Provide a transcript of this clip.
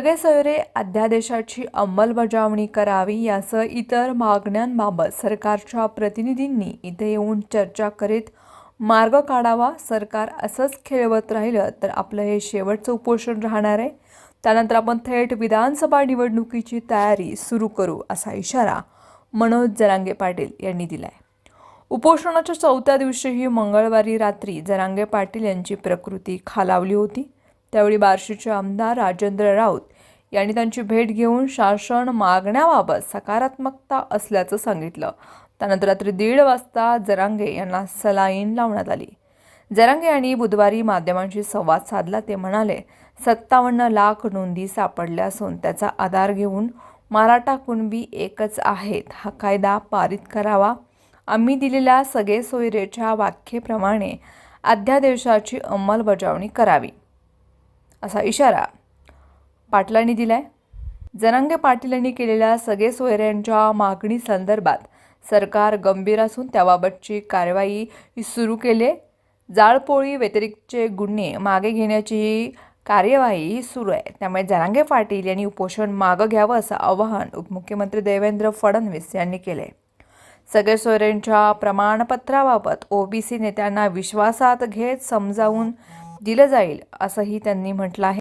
सगळे सोयरे अध्यादेशाची अंमलबजावणी करावी यासह इतर मागण्यांबाबत सरकारच्या प्रतिनिधींनी इथे येऊन चर्चा करीत मार्ग काढावा सरकार असंच खेळवत राहिलं तर आपलं हे शेवटचं उपोषण राहणार आहे. त्यानंतर आपण थेट विधानसभा निवडणुकीची तयारी सुरू करू असा इशारा मनोज जरांगे पाटील यांनी दिलाय. उपोषणाच्या चौथ्या दिवशीही मंगळवारी रात्री जरांगे पाटील यांची प्रकृती खालावली होती. त्यावेळी बार्शीचे आमदार राजेंद्र राऊत यांनी त्यांची भेट घेऊन शासन मागण्याबाबत सकारात्मकता असल्याचं सांगितलं. त्यानंतर रात्री दीड वाजता जरांगे यांना सलाईन लावण्यात आली. जरांगे यांनी बुधवारी माध्यमांशी संवाद साधला. ते म्हणाले सत्तावन्न लाख नोंदी सापडल्या असून त्याचा आधार घेऊन मराठा कुणबी एकच आहेत. हा कायदा पारित करावा. आम्ही दिलेल्या सगळे सोयरेच्या व्याख्येप्रमाणे अध्यादेशाची अंमलबजावणी करावी. असा इशारा पाटलांनी दिलाय. जनांगे पाटील यांनी केलेल्या सगळे सोयऱ्यांच्या मागणी संदर्भात सरकार गंभीर असून त्याबाबतची कारवाई सुरू केली जाळपोळी व्यतिरिक्तचे गुन्हे मागे घेण्याची कार्यवाही सुरू आहे. त्यामुळे जनांगे पाटील यांनी उपोषण मागं घ्यावं असं आवाहन उपमुख्यमंत्री देवेंद्र फडणवीस यांनी केले सगळे सोयऱ्यांच्या प्रमाणपत्राबाबत ओबीसी नेत्यांना विश्वासात घेत समजावून दिलं जाईल असंही त्यांनी म्हटलं आहे.